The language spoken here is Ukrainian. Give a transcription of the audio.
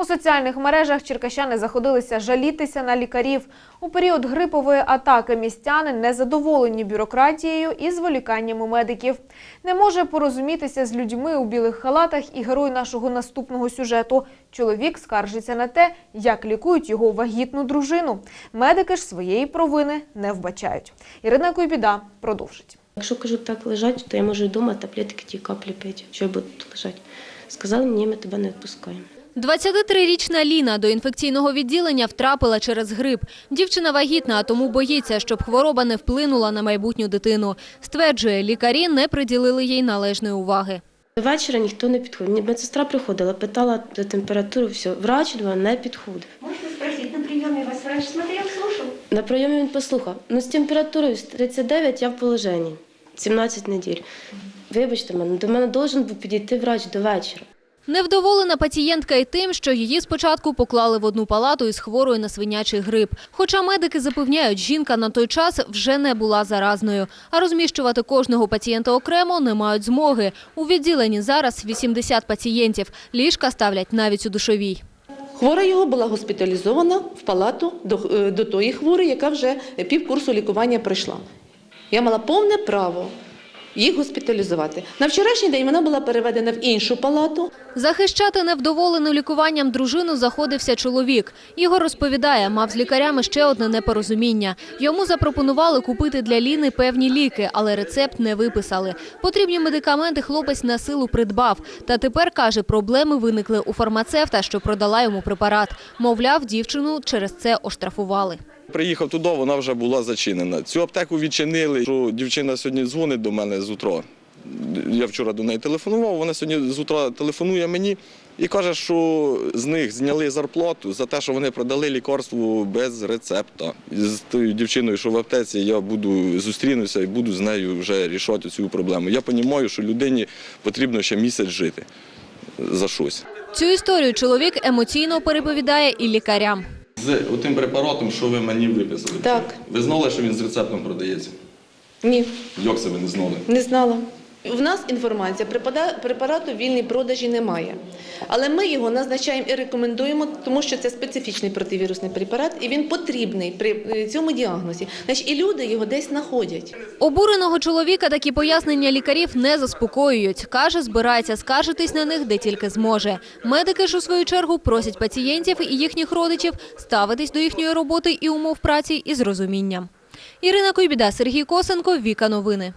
У соціальних мережах черкащани заходилися жалітися на лікарів. У період грипової атаки містяни незадоволені бюрократією і зволіканнями медиків. Не може порозумітися з людьми у білих халатах і герой нашого наступного сюжету. Чоловік скаржиться на те, як лікують його вагітну дружину. Медики ж своєї провини не вбачають. Ірина Куйбіда продовжить. Якщо кажуть так лежать, то я можу вдома таблетки ті каплі пити, що я буду лежати. Сказали, ні, ми тебе не відпускаємо. 23-річна Ліна до інфекційного відділення втрапила через грип. Дівчина вагітна, а тому боїться, щоб хвороба не вплинула на майбутню дитину. Стверджує, лікарі не приділили їй належної уваги. До вечора ніхто не підходив. Ні, Медсестра приходила, питала до температури, все. Врач два не підходив. Можно спросить, на приеме вас врач смотрел, слушал? На прийомі він послухав. Ну, з температурою з 39 я в положенні. 17 неділь. Вибачте мене, до мене должен був підійти врач до вечора. Невдоволена пацієнтка й тим, що її спочатку поклали в одну палату із хворою на свинячий грип. Хоча медики запевняють, жінка на той час вже не була заразною. А розміщувати кожного пацієнта окремо не мають змоги. У відділенні зараз 80 пацієнтів. Ліжка ставлять навіть у душовій. Хвора його була госпіталізована в палату до, е, до тої хворої, яка вже півкурсу лікування пройшла. Я мала повне право їх госпіталізувати. На вчорашній день вона була переведена в іншу палату. Захищати невдоволену лікуванням дружину заходився чоловік. Ігор розповідає, мав з лікарями ще одне непорозуміння. Йому запропонували купити для Ліни певні ліки, але рецепт не виписали. Потрібні медикаменти хлопець на силу придбав. Та тепер, каже, проблеми виникли у фармацевта, що продала йому препарат. Мовляв, дівчину через це оштрафували. Приїхав туди, вона вже була зачинена. Цю аптеку відчинили. Дівчина сьогодні дзвонить до мене з утра. Я вчора до неї телефонував, вона сьогодні з утра телефонує мені і каже, що з них зняли зарплату за те, що вони продали лікарство без рецепта. З тою дівчиною, що в аптеці, я буду зустрінуся і буду з нею вже рішати цю проблему. Я розумію, що людині потрібно ще місяць жити за щось. Цю історію чоловік емоційно переповідає і лікарям. З тим препаратом, що ви мені виписали, Так. ви знали, що він з рецептом продається? Ні, Як це ви не знали? не знала. В нас інформація, препарату вільній продажі немає. Але ми його назначаємо і рекомендуємо, тому що це специфічний противірусний препарат, і він потрібний при е, цьому діагнозі. І люди його десь знаходять. Обуреного чоловіка такі пояснення лікарів не заспокоюють. Каже, збирається скаржитись на них де тільки зможе. Медики ж у свою чергу просять пацієнтів і їхніх родичів ставитись до їхньої роботи і умов праці із розумінням. Ірина Койбіда, Сергій Косенко, Віка Новини.